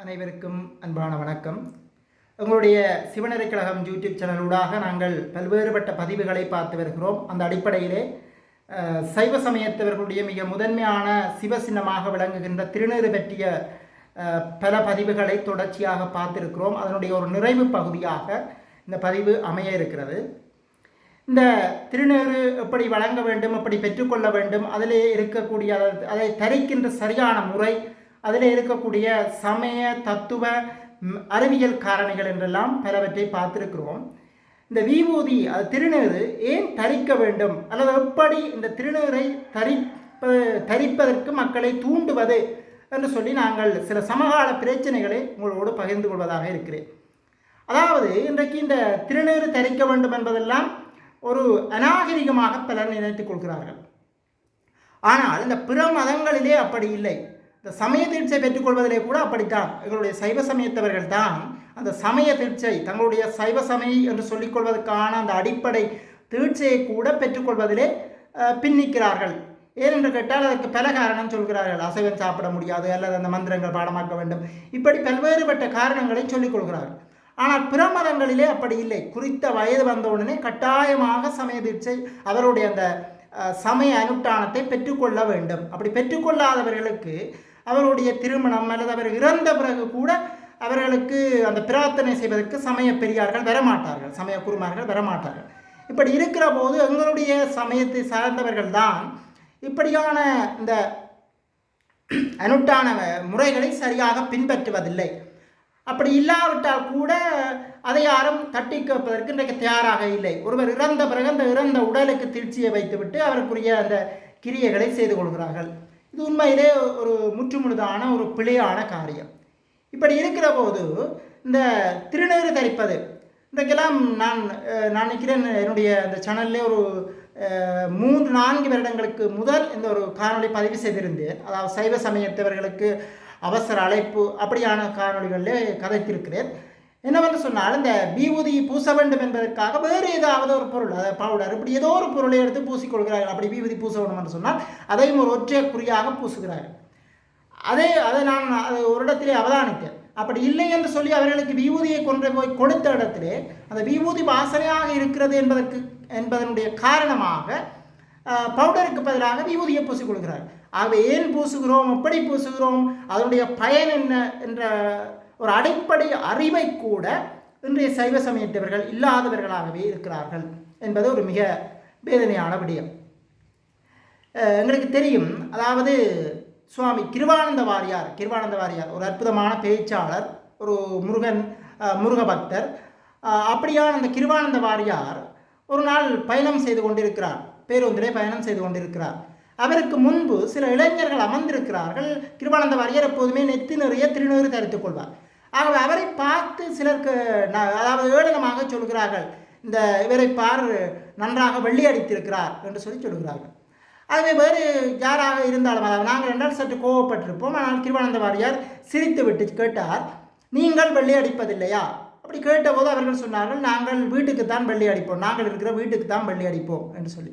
அனைவருக்கும் அன்பான வணக்கம். எங்களுடைய சிவனரை கழகம் யூடியூப் சேனலூடாக நாங்கள் பல்வேறுபட்ட பதிவுகளை பார்த்து வருகிறோம். அந்த அடிப்படையிலே சைவ சமயத்தவர்களுடைய மிக முதன்மையான சிவசின்னமாக விளங்குகின்ற திருநீறு பற்றிய பல பதிவுகளை தொடர்ச்சியாக பார்த்திருக்கிறோம். அதனுடைய ஒரு நிறைவு பகுதியாக இந்த பதிவு அமைய இருக்கிறது. இந்த திருநீறு எப்படி வழங்க வேண்டும் எப்படி பெற்றுக்கொள்ள வேண்டும் அதிலே இருக்கக்கூடிய அதை- அதை தரிக்கின்ற சரியான முறை அதில் இருக்கக்கூடிய சமய தத்துவ அறிவியல் காரணிகள் என்றெல்லாம் பலவற்றை பார்த்திருக்கிறோம். இந்த விபூதி அது திருநீறு ஏன் தரிக்க வேண்டும்? அல்லது எப்படி இந்த திருநீரை தரிப்ப தரிப்பதற்கு மக்களை தூண்டுவது என்று சொல்லி நாங்கள் சில சமகால பிரச்சனைகளை உங்களோடு பகிர்ந்து கொள்வதாக இருக்கிறேன். அதாவது இன்றைக்கு இந்த திருநீறு தரிக்க வேண்டும் என்பதெல்லாம் ஒரு அநாகரிகமாக பலர் நினைத்துக் கொள்கிறார்கள். ஆனால் இந்த பிற மதங்களிலே அப்படி இல்லை. இந்த சமய தீட்சை பெற்றுக்கொள்வதிலே கூட அப்படித்தான். எங்களுடைய சைவ சமயத்தவர்கள் தான் அந்த சமய தீட்சை தங்களுடைய சைவ சமய என்று சொல்லிக்கொள்வதற்கான அந்த அடிப்படை தீட்சையை கூட பெற்றுக்கொள்வதிலே பின்னிக்கிறார்கள். ஏனென்று கேட்டால் அதற்கு பல காரணம் சொல்கிறார்கள். அசைவம் சாப்பிட முடியாது அல்லது அந்த மந்திரங்கள் பாடமாக்க வேண்டும். இப்படி பல்வேறுபட்ட காரணங்களை சொல்லிக் கொள்கிறார்கள் ஆனால் பிற மதங்களிலே அப்படி இல்லை. குறித்த வயது வந்தவுடனே கட்டாயமாக சமய தீட்சை அவருடைய அந்த சமய அனுஷ்டானத்தை பெற்றுக்கொள்ள வேண்டும். அப்படி பெற்றுக்கொள்ளாதவர்களுக்கு அவருடைய திருமணம் அல்லது அவர் இறந்த பிறகு கூட அவர்களுக்கு அந்த பிரார்த்தனை செய்வதற்கு சமய பெரியார்கள் வரமாட்டார்கள் சமய குருமார்கள் வரமாட்டார்கள். இப்படி இருக்கிற போது எங்களுடைய சமயத்தை சார்ந்தவர்கள் தான் இப்படியான இந்த அனுட்டான முறைகளை சரியாக பின்பற்றுவதில்லை. அப்படி இல்லாவிட்டால் கூட அதை யாரும் தட்டி கேட்பதற்கு இன்றைக்கு தயாராக இல்லை. ஒருவர் இறந்த பிறகு அந்த இறந்த உடலுக்கு திருச்சியை வைத்துவிட்டு அவருக்குரிய அந்த கிரியைகளை செய்து கொள்கிறார்கள். இது உண்மையிலே ஒரு முற்றுமுழுதான ஒரு பிழையான காரியம். இப்படி இருக்கிற போது இந்த திருநீறு தரிப்பது இன்றைக்கெல்லாம் நான் நான் நினைக்கிறேன் என்னுடைய இந்த சேனல்லே ஒரு மூன்று நான்கு வருடங்களுக்கு முதல் இந்த ஒரு காணொளி பதிவு செய்திருந்தேன். அதாவது சைவ சமயத்தவர்களுக்கு அவசர அழைப்பு அப்படியான காணொளிகளிலே கதைத்திருக்கிறேன். என்னவென்று சொன்னால் இந்த விபூதி பூச வேண்டும் என்பதற்காக வேறு ஏதாவது ஒரு பொருள் அதாவது பவுடர் இப்படி ஏதோ ஒரு பொருளை எடுத்து பூசிக்கொள்கிறார்கள். அப்படி விபூதி பூச வேண்டும் என்று சொன்னால் அதையும் ஒரு ஒற்றை குறியாக பூசுகிறார்கள். அதே அதை நான் அதை ஒரு இடத்திலே அவதானித்தேன். அப்படி இல்லை என்று சொல்லி அவர்களுக்கு விபூதியை கொண்டு போய் கொடுத்த இடத்திலே அந்த விபூதி வாசனையாக இருக்கிறது என்பதற்கு என்பதனுடைய காரணமாக பவுடருக்கு பதிலாக விபூதியை பூசிக்கொள்கிறார் ஆகவே ஏன் பூசுகிறோம்? எப்படி பூசுகிறோம்? அதனுடைய பயன் என்ன? என்ற ஒரு அடிப்படை அறிவை கூட இன்றைய சைவ சமயத்தவர்கள் இல்லாதவர்களாகவே இருக்கிறார்கள் என்பது ஒரு மிக வேதனையான விடயம். எங்களுக்கு தெரியும். அதாவது சுவாமி கிருவானந்த வாரியார் கிருவானந்த வாரியார் ஒரு அற்புதமான பேச்சாளர் ஒரு முருகன் முருக பக்தர். அப்படியான அந்த கிருவானந்த வாரியார் ஒரு நாள் பயணம் செய்து கொண்டிருக்கிறார். பேருந்திலே பயணம் செய்து கொண்டிருக்கிறார். அவருக்கு முன்பு சில இளைஞர்கள் அமர்ந்திருக்கிறார்கள். கிருபானந்த வாரியார் எப்போதுமே நெத்தி நிறைய திருநூறு தரித்துக் கொள்வார். ஆகவே அவரை பார்த்து சிலருக்கு அதாவது ஏளனமாக சொல்கிறார்கள் இந்த இவரை பார் நன்றாக வெள்ளி அடித்திருக்கிறார் என்று சொல்லி சொல்கிறார்கள். ஆகவே வேறு யாராக இருந்தாலும் அதாவது நாங்கள் என்றால் சற்று கோவப்பட்டிருப்போம் ஆனால் கிருவானந்த வாரியார் சிரித்து விட்டு கேட்டார் நீங்கள் வெள்ளி அடிப்பதில்லையா? அப்படி கேட்டபோது அவர்கள் சொன்னார்கள் நாங்கள் வீட்டுக்குத்தான் வெள்ளி அடிப்போம் நாங்கள் இருக்கிற வீட்டுக்கு தான் வெள்ளி அடிப்போம் என்று சொல்லி.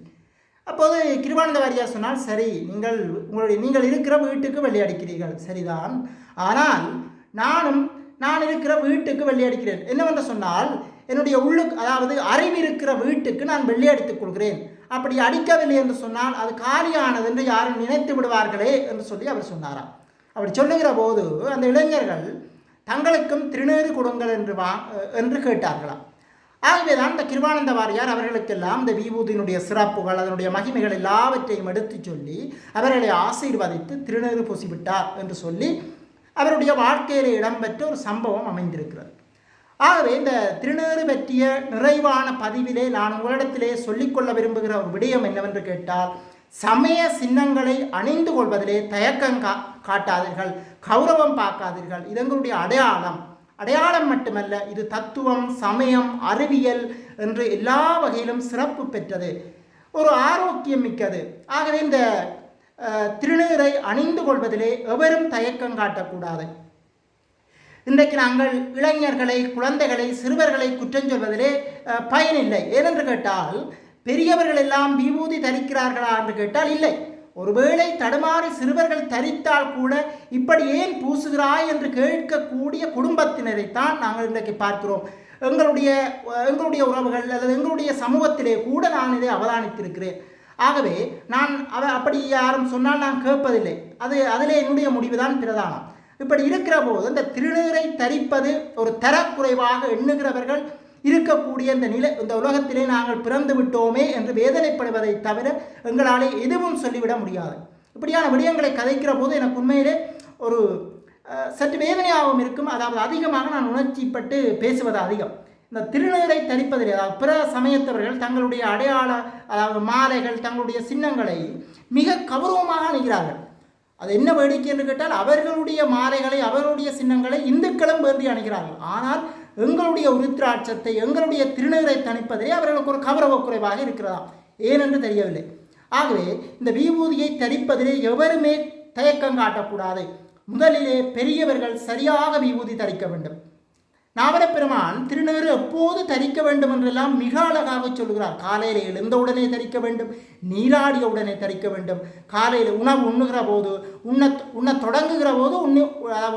அப்போது கிருவானந்த வாரியார் சொன்னால் சரி நீங்கள் உங்களுடைய நீங்கள் இருக்கிற வீட்டுக்கு வெள்ளி அடிக்கிறீர்கள் சரிதான். ஆனால் நானும் நான் இருக்கிற வீட்டுக்கு வெள்ளையடிக்கிறேன் என்னவென்று சொன்னால் என்னுடைய உள்ளுக்கு அதாவது அறிவு இருக்கிற வீட்டுக்கு நான் வெள்ளையடித்துக் கொள்கிறேன். அப்படி அடிக்கவில்லை என்று சொன்னால் அது காலியானது என்று யாரும் நினைத்து விடுவார்களே என்று சொல்லி அவர் சொன்னாராம். அப்படி சொல்லுகிற போது அந்த இளைஞர்கள் தங்களுக்கும் திருநீறு கொடுங்கள் என்று வா என்று கேட்டார்களாம். ஆகவேதான் இந்த கிருவானந்த வாரியார் அவர்களுக்கெல்லாம் இந்த விபூதியினுடைய சிறப்புகள் அதனுடைய மகிமைகள் எல்லாவற்றையும் எடுத்துச் சொல்லி அவர்களை ஆசீர்வதித்து திருநீறு பூசிவிட்டார் என்று சொல்லி அவருடைய வாழ்க்கையில் இடம்பெற்ற ஒரு சம்பவம் அமைந்திருக்கிறது. ஆகவே இந்த திருநேறு பற்றிய நிறைவான பதிவிலே நான் உங்களிடத்திலே சொல்லிக்கொள்ள விரும்புகிற ஒரு விடயம் என்னவென்று கேட்டால் சமய சின்னங்களை அணிந்து கொள்வதிலே தயக்கம் கா காட்டாதீர்கள் கௌரவம் பார்க்காதீர்கள். இது எங்களுடைய அடையாளம் அடையாளம் மட்டுமல்ல இது தத்துவம் சமயம் அறிவியல் என்று எல்லா வகையிலும் சிறப்பு பெற்றது. ஒரு ஆரோக்கியம் மிக்கது. ஆகவே இந்த திருநீரை அணிந்து கொள்வதிலே எவரும் தயக்கம் காட்டக்கூடாது. இன்றைக்கு நாங்கள் இளைஞர்களை குழந்தைகளை சிறுவர்களை குற்றம் சொல்வதிலே பயனில்லை. ஏனென்று கேட்டால் பெரியவர்கள் எல்லாம் விபூதி தரிக்கிறார்களா என்று கேட்டால் இல்லை. ஒருவேளை தடுமாறி சிறுவர்கள் தரித்தால் கூட இப்படி ஏன் பூசுகிறாய் என்று கேட்கக்கூடிய குடும்பத்தினரைத்தான் நாங்கள் இன்றைக்கு பார்க்கிறோம். எங்களுடைய எங்களுடைய உறவுகள் அல்லது எங்களுடைய சமூகத்திலே கூட நான் இதை அவதானித்திருக்கிறேன். ஆகவே நான் அவ அப்படி யாரும் சொன்னால் நான் கேட்பதில்லை. அது அதிலே என்னுடைய முடிவுதான் பிரதானம். இப்படி இருக்கிற போது இந்த திருநீரை தரிப்பது ஒரு தரக்குறைவாக எண்ணுகிறவர்கள் இருக்கக்கூடிய இந்த நிலை இந்த உலகத்திலே நாங்கள் பிறந்து விட்டோமே என்று வேதனைப்படுவதை தவிர எங்களால் எதுவும் சொல்லிவிட முடியாது. இப்படியான விடயங்களை கதைக்கிற போது எனக்கு உண்மையிலே ஒரு சற்று வேதனையாகவும் இருக்கும். அதாவது அதிகமாக நான் உணர்ச்சிப்பட்டு பேசுவது அதிகம். இந்த திருநீரை தரிப்பதில் அதாவது பிற சமயத்தவர்கள் தங்களுடைய அடையாள அதாவது மாலைகள் தங்களுடைய சின்னங்களை மிக கௌரவமாக அணிகிறார்கள். அது என்ன வேடிக்கை என்று கேட்டால் அவர்களுடைய மாலைகளை அவர்களுடைய சின்னங்களை இந்துக்களும் வேண்டி அணிகிறார்கள். ஆனால் எங்களுடைய உருத்திராட்சத்தை எங்களுடைய திருநீரை தணிப்பதிலே அவர்களுக்கு ஒரு கௌரவ குறைவாக இருக்கிறதா ஏனென்று தெரியவில்லை. ஆகவே இந்த விபூதியை தரிப்பதிலே எவருமே தயக்கம் காட்டக்கூடாது. முதலிலே பெரியவர்கள் சரியாக விபூதி தரிக்க வேண்டும். நாவலப் பெருமான் திருநீறு எப்போது தரிக்க வேண்டும் என்றெல்லாம் மிக அழகாக சொல்கிறார் காலையில் எழுந்தவுடனே தரிக்க வேண்டும் நீராடிய உடனே தரிக்க வேண்டும். காலையில் உணவு உண்ணுகிற போது உண்ண உண்ண தொடங்குகிற போது உண்ணி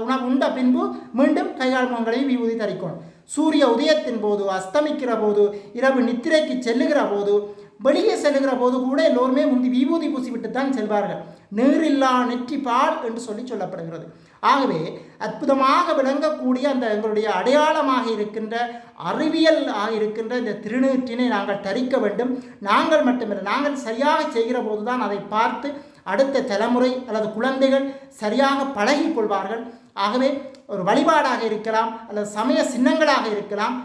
உணவு உண்ட பின்பு மீண்டும் கைகால் முகங்களை விபூதி தரிக்கணும். சூரிய உதயத்தின் போது அஸ்தமிக்கிற போது இரவு நித்திரைக்கு செல்லுகிற போது வெளியே செல்லுகிற போது கூட எல்லோருமே முந்தி விபூதி பூசிவிட்டு தான் செல்வார்கள். நீரில்லா நெற்றி பால் என்று சொல்லி சொல்லப்படுகிறது. ஆகவே அற்புதமாக விளங்கக்கூடிய அந்த எங்களுடைய அடையாளமாக இருக்கின்ற அறிவியல் ஆக இருக்கின்ற இந்த திருநீற்றினை நாங்கள் தரிக்க வேண்டும். நாங்கள் மட்டுமில்லை நாங்கள் சரியாக செய்கிற போது தான் அதை பார்த்து அடுத்த தலைமுறை அல்லது குழந்தைகள் சரியாக பழகிக் கொள்வார்கள். ஆகவே ஒரு வழிபாடாக இருக்கலாம் அல்லது சமய சின்னங்களாக இருக்கலாம்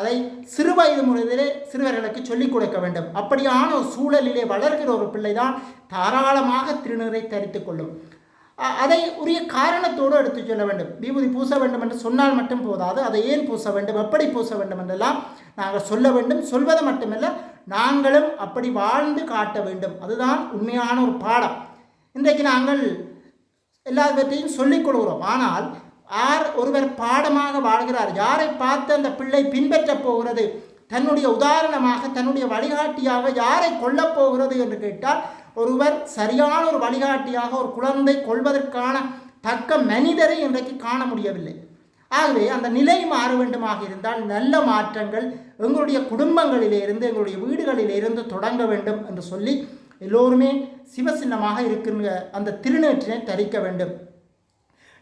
அதை சிறு வயது முதலே சிறுவர்களுக்கு சொல்லிக் கொடுக்க வேண்டும். அப்படியான ஒரு சூழலிலே வளர்கிற ஒரு பிள்ளைதான் தாராளமாக திருநீரை தரித்துக் கொள்ளும். அதை உரிய காரணத்தோடு எடுத்து சொல்ல வேண்டும். விபூதி பூச வேண்டும் என்று சொன்னால் மட்டும் போதாது. அதை ஏன் பூச வேண்டும்? எப்படி பூச வேண்டும் என்றெல்லாம் நாங்கள் சொல்ல வேண்டும். சொல்வது மட்டுமல்ல நாங்களும் அப்படி வாழ்ந்து காட்ட வேண்டும். அதுதான் உண்மையான ஒரு பாடம். இன்றைக்கு நாங்கள் எல்லாவற்றையும் சொல்லிக் கொள்கிறோம். ஆனால் யார் ஒருவர் பாடமாக வாழ்கிறார்? யாரை பார்த்து அந்த பிள்ளை பின்பற்றப் போகிறது? தன்னுடைய உதாரணமாக தன்னுடைய வழிகாட்டியாக யாரை கொல்லப் போகிறது என்று கேட்டால் ஒருவர் சரியான ஒரு வழிகாட்டியாக ஒரு குழந்தை கொள்வதற்கான தக்க மனிதரை இன்றைக்கு காண முடியவில்லை. ஆகவே அந்த நிலை மாற வேண்டுமாக இருந்தால் நல்ல மாற்றங்கள் எங்களுடைய குடும்பங்களிலிருந்து எங்களுடைய வீடுகளிலிருந்து தொடங்க வேண்டும் என்று சொல்லி எல்லோருமே சிவசின்னமாக இருக்கின்ற அந்த திருநேற்றினை தரிக்க வேண்டும்.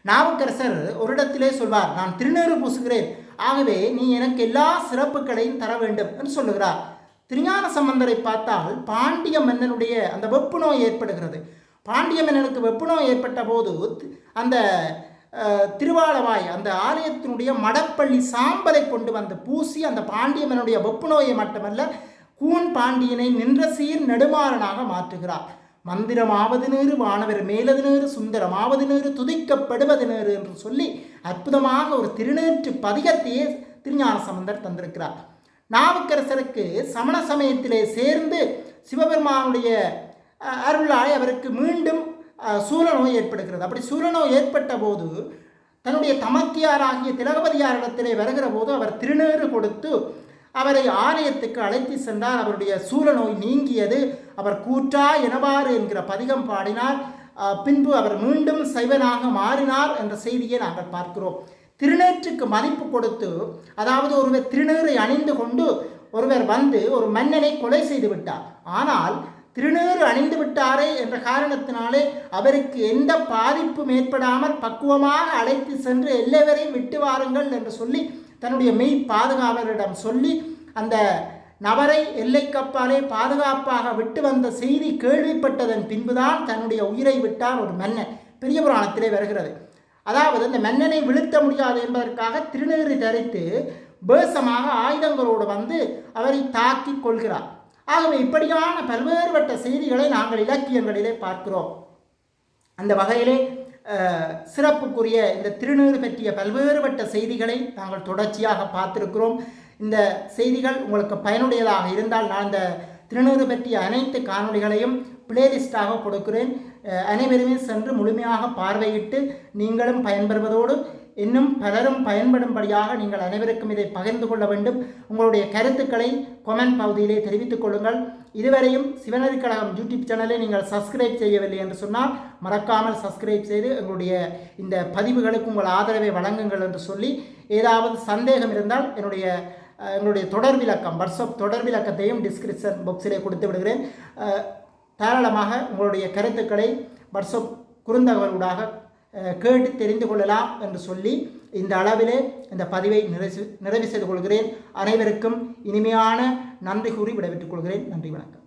நாவுக்கரசர் ஒரு இடத்திலே சொல்வார் நான் திருநேறு பூசுகிறேன். ஆகவே நீ எனக்கு எல்லா சிறப்புகளையும் தர வேண்டும் என்று சொல்லுகிறார். திருஞான சம்பந்தரை பார்த்தால் பாண்டிய மன்னனுடைய அந்த வெப்பு நோய் ஏற்படுகிறது. பாண்டிய மன்னனுக்கு வெப்பு நோய் ஏற்பட்ட போது அந்த திருவாளவாய் அந்த ஆலயத்தினுடைய மடப்பள்ளி சாம்பலை கொண்டு வந்து பூசி அந்த பாண்டியமனுடைய வெப்பு நோயை மட்டுமல்ல கூன் பாண்டியனை நின்ற சீர் நெடுமாறனாக மாற்றுகிறார். மந்திரமாவது நேரு வானவர் மேலது நேரு சுந்தரமாவது நேரு துதிக்கப்படுவது நேரு என்று சொல்லி அற்புதமாக ஒரு திருநேற்று பதிகத்தையே திருஞான சம்பந்தர் தந்திருக்கிறார். நாவுக்கரசருக்கு சமண சமயத்திலே சேர்ந்து சிவபெருமானுடைய அருளாய் அவருக்கு மீண்டும் சூழநோய் ஏற்படுகிறது. அப்படி சூலநோய் ஏற்பட்ட போது தன்னுடைய தமக்கியாராகிய திலகபதியாரிடத்திலே வருகிற போது அவர் திருநீறு கொடுத்து அவரை ஆலயத்துக்கு அழைத்து சென்றார். அவருடைய சூழநோய் நீங்கியது. அவர் கூற்றா எனவாறு என்கிற பதிகம் பாடினார். பின்பு அவர் மீண்டும் சைவனாக மாறினார் என்ற செய்தியை நாங்கள் பார்க்கிறோம். திருநேற்றுக்கு மதிப்பு கொடுத்து அதாவது ஒருவர் திருநீரை அணிந்து கொண்டு ஒருவர் வந்து ஒரு மன்னனை கொலை செய்து விட்டார். ஆனால் திருநீறு அணிந்து விட்டாரே என்ற காரணத்தினாலே அவருக்கு எந்த பாதிப்பும் ஏற்படாமல் பக்குவமாக அழைத்து சென்று எல்லோரையும் விட்டு வாருங்கள் என்று சொல்லி தன்னுடைய மெய் பாதுகாவலரிடம் சொல்லி அந்த நபரை எல்லைக்கப்பாலே பாதுகாப்பாக விட்டு வந்த செய்தி கேள்விப்பட்டதன் பின்புதான் தன்னுடைய உயிரை விட்டார் ஒரு மன்னன். பெரிய புராணத்திலே வருகிறது. அதாவது இந்த மன்னனை வீழ்த்த முடியாது என்பதற்காக திருநீறு தரித்து பேசமாக ஆயுதங்களோடு வந்து அவரை தாக்கி கொள்கிறார். ஆகவே இப்படியான பல்வேறுபட்ட செய்திகளை நாங்கள் இலக்கியங்களிலே பார்க்கிறோம். அந்த வகையிலே சிறப்புக்குரிய இந்த திருநீறு பற்றிய பல்வேறுபட்ட செய்திகளை நாங்கள் தொடர்ச்சியாக பார்த்திருக்கிறோம். இந்த செய்திகள் உங்களுக்கு பயனுடையதாக இருந்தால் நான் இந்த திருநூறு பற்றிய அனைத்து காணொளிகளையும் பிளேலிஸ்டாக கொடுக்கிறேன். அனைவருமே சென்று முழுமையாக பார்வையிட்டு நீங்களும் பயன்பெறுவதோடு இன்னும் பலரும் பயன்படும்படியாக நீங்கள் அனைவருக்கும் இதை பகிர்ந்து கொள்ள வேண்டும். உங்களுடைய கருத்துக்களை கொமெண்ட் பகுதியிலே தெரிவித்துக் கொள்ளுங்கள். இதுவரையும் சிவனரி கழகம் யூடியூப் சேனலை நீங்கள் சப்ஸ்கிரைப் செய்யவில்லை என்று சொன்னால் மறக்காமல் சப்ஸ்கிரைப் செய்து எங்களுடைய இந்த பதிவுகளுக்கு உங்கள் ஆதரவை வழங்குங்கள் என்று சொல்லி ஏதாவது சந்தேகம் இருந்தால் என்னுடைய அஹ், எங்களுடைய தொடர்பிலக்கம் வாட்ஸ்அப் தொடர்பிலக்கத்தையும் டிஸ்கிரிப்ஷன் பாக்ஸிலே கொடுத்து விடுகிறேன். தாராளமாக உங்களுடைய கருத்துக்களை வாட்ஸ்அப் குறுந்தகவலூடாக கேட்டு தெரிந்து கொள்ளலாம் என்று சொல்லி இந்த அளவிலே இந்த பதிவை நிறைவு நிறைவு செய்து கொள்கிறேன். அனைவருக்கும் இனிமையான நன்றி கூறி விடைபெற்றுக் கொள்கிறேன். நன்றி வணக்கம்.